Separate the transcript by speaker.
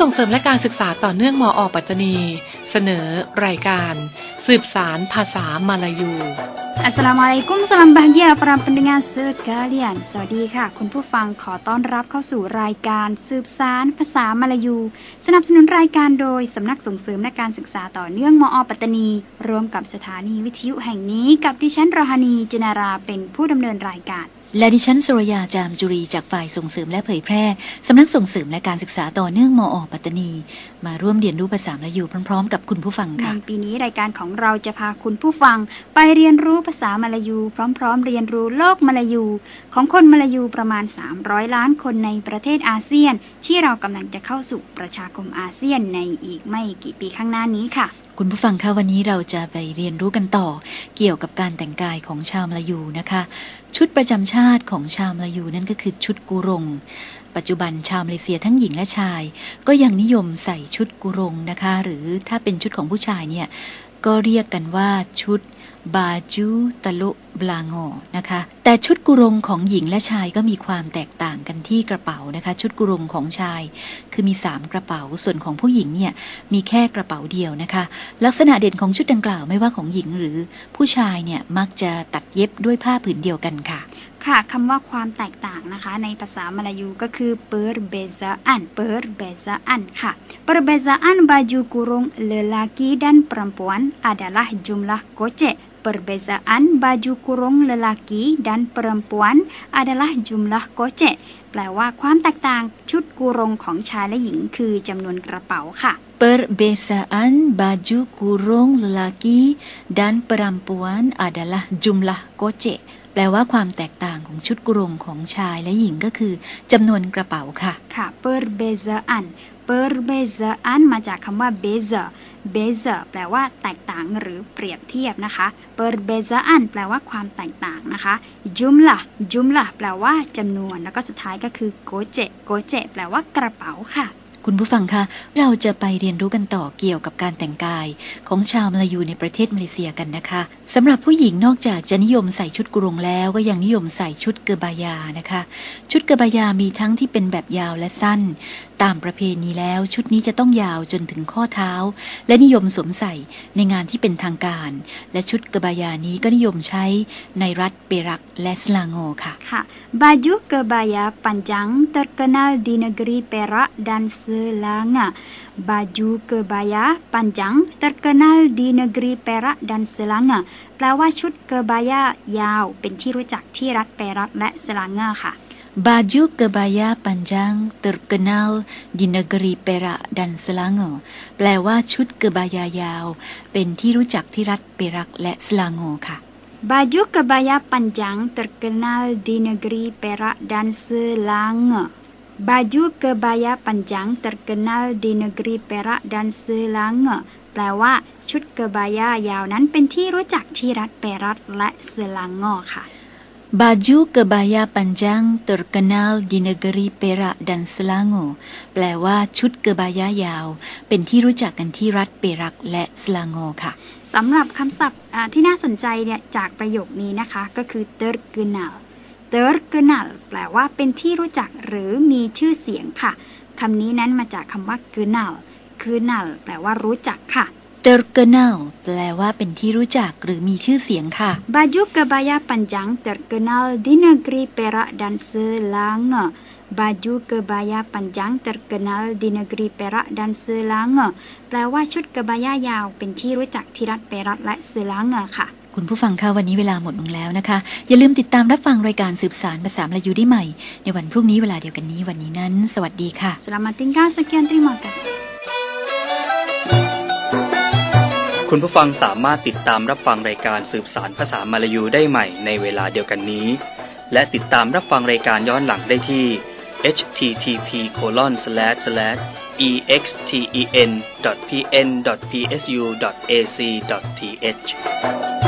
Speaker 1: ส่งเสริมและการศึกษาต่อเนื่องมออปัตตานี เสนอ รายการ สืบสารภาษามาลายู
Speaker 2: Assalamualaikum salam bahagia para pendengar sekalian สวัสดีค่ะ คุณผู้ฟังขอต้อนรับเข้าสู่รายการสืบสารภาษามาลายู สนับสนุนรายการโดย สำนักส่งเสริมและการศึกษาต่อเนื่องมอปัตตานี ร่วมกับสถานีวิทยุแห่งนี้ กับดิฉันรหานีจนาราเป็นผู้ดำเนินรายการ
Speaker 3: และดิฉันสุรยาจามจุรีจากฝ่ายส่งเสริมและเผยแพร่ สำนักส่งเสริมและการศึกษาต่อเนื่องมอ ปัตตานี มาร่วมเรียนรู้ภาษามลายูพร้อมๆ กับคุณผู้ฟัง
Speaker 2: ใน
Speaker 3: ค่ะ
Speaker 2: ปีนี้รายการของเราจะพาคุณผู้ฟัง ไปเรียนรู้ภาษามลายู พร้อม ๆ เรียนรู้โลกมลายู ของคนมลายูประมาณ 300 ล้านคนในประเทศอาเซียน ที่เรากำลังจะเข้าสู่ประชาคมอาเซียนในอีกไม่กี่ปีข้างหน้านี้ค่ะ
Speaker 3: คุณผู้ฟังคะวันนี้เราจะไปเรียนรู้กันต่อ เกี่ยวกับการแต่งกายของชาวมลายูนะคะ ชุดประจำชาติของชาวมลายูนั่นก็คือชุดกุรง ปัจจุบันชาวมาเลเซียทั้งหญิงและชาย ก็ยังนิยมใส่ชุดกุรงนะคะ หรือถ้าเป็นชุดของผู้ชายเนี่ยก็เรียกกันว่าชุดบาจูตะลุบลางอนะคะ แต่ชุดกุรงของหญิงและชายก็มีความแตกต่างกันที่กระเป๋านะคะ ชุดกุรงของชาย คือมี 3 กระเป๋า ส่วนของผู้หญิงเนี่ยมีแค่กระเป๋าเดียวนะคะ ลักษณะเด่นของชุดดังกล่าวไม่ว่าของหญิงหรือผู้ชายเนี่ยมักจะตัดเย็บด้วยผ้าผืนเดียวกันค่ะ
Speaker 2: ค่ะคำว่าความแตกต่างนะคะ ในภาษามลายูก็คือ perbezaan perbezaan ค่ะ perbezaan baju kurung lelaki dan perempuan adalah jumlah gocek perbezaan baju kurung lelaki dan perempuan adalah jumlah gocek แปลว่าความแตกต่างชุดกุรงของชายและหญิงคือจำนวนกระเป๋าค่ะ
Speaker 3: Perbezaan baju kurung lelaki dan perempuan adalah jumlah gocek แปลว่าความแตกต่างของชุดกรงของชายและหญิงก็คือจำนวนกระเป๋าค่ะ
Speaker 2: ค่ะ perbezaan perbezaan มาจากคำว่า beza beza แปลว่าแตกต่างหรือเปรียบเทียบนะคะ perbezaan แปลว่าความแตกต่างนะคะ jumlah jumlah แปลว่าจำนวน แล้วก็สุดท้ายก็คือ goce goce แปลว่ากระเป๋าค่ะ
Speaker 3: คุณผู้ฟังคะ เราจะไปเรียนรู้กันต่อเกี่ยวกับการแต่งกาย ของชาวมาลายูในประเทศมาเลเซียกันนะคะสำหรับผู้หญิงนอกจากจะนิยมใส่ชุดกุรงแล้วก็ยังนิยมใส่ชุดเกบายานะคะ ชุดเกบายามีทั้งที่เป็นแบบยาวและสั้น ตามประเพณีแล้วชุดนี้จะต้องยาวจนถึงข้อเท้า และนิยมสวมใส่ในงานที่เป็นทางการ และชุดเกบายานี้ก็นิยมใช้ในรัฐเปรักและสลางโงค่ะ
Speaker 2: ค่ะ baju kebaya panjang terkenal di negeri Perak dan Selangor baju kebaya panjang terkenal di negeri Perak dan Selangor แปลว่าชุดเกบายายาว เป็นที่รู้จักที่รัฐเปรักและสลางอค่ะ
Speaker 3: Baju kebaya panjang terkenal di negeri Perak dan Selangor แปลว่าชุดเกบายายาว เป็นที่รู้จักที่รัฐเปรักและสลางโงค่ะ
Speaker 2: Baju kebaya panjang terkenal di negeri Perak dan Selangor. Baju kebaya panjang terkenal di negeri Perak dan Selangor. แปลว่า ชุดเกบายายาวนั้นเป็นที่รู้จักที่รัฐเปรัตและเซลางอค่ะ
Speaker 3: Baju kebaya panjang terkenal di negeri Perak dan Selangor แปลว่า ชุดเกบายายาว เป็นที่รู้จักกันที่รัฐเปรักและสลางโงค่ะ
Speaker 2: สำหรับคำศัพท์อ่าที่น่าสนใจเนี่ยจากประโยคนี้นะคะ ก็คือ terkenal terkenal แปลว่าเป็นที่รู้จักหรือมีชื่อเสียงค่ะคำนี้นั้นมาจากคำว่า kenal kenal แปลว่ารู้จักค่ะ
Speaker 3: terkenal แปลว่าเป็นที่รู้จักหรือมีชื่อเสียงค่ะ
Speaker 2: Baju kebaya panjang terkenal di negeri Perak dan Selangor. Baju kebaya panjang terkenal di negeri Perak dan Selangor. แปลว่าชุดกระบายายาวเป็นที่รู้จักที่รัฐเปรัตและเซลางอค่ะ
Speaker 3: คุณผู้ฟังคะวันนี้เวลาหมดลงแล้วนะคะ อย่าลืมติดตามรับฟังรายการสืบสารภาษามลายูได้ใหม่ ในวันพรุ่งนี้เวลาเดียวกันนี้วันนี้นั้น สวัสดีค่ะ
Speaker 2: Selamat tinggal sekian terima kasih
Speaker 4: คุณผู้ฟังสามารถติดตามรับฟังรายการสืบสารภาษามาลายูได้ใหม่ในเวลาเดียวกันนี้ และติดตามรับฟังรายการย้อนหลังได้ที่ http://exten.pn.psu.ac.th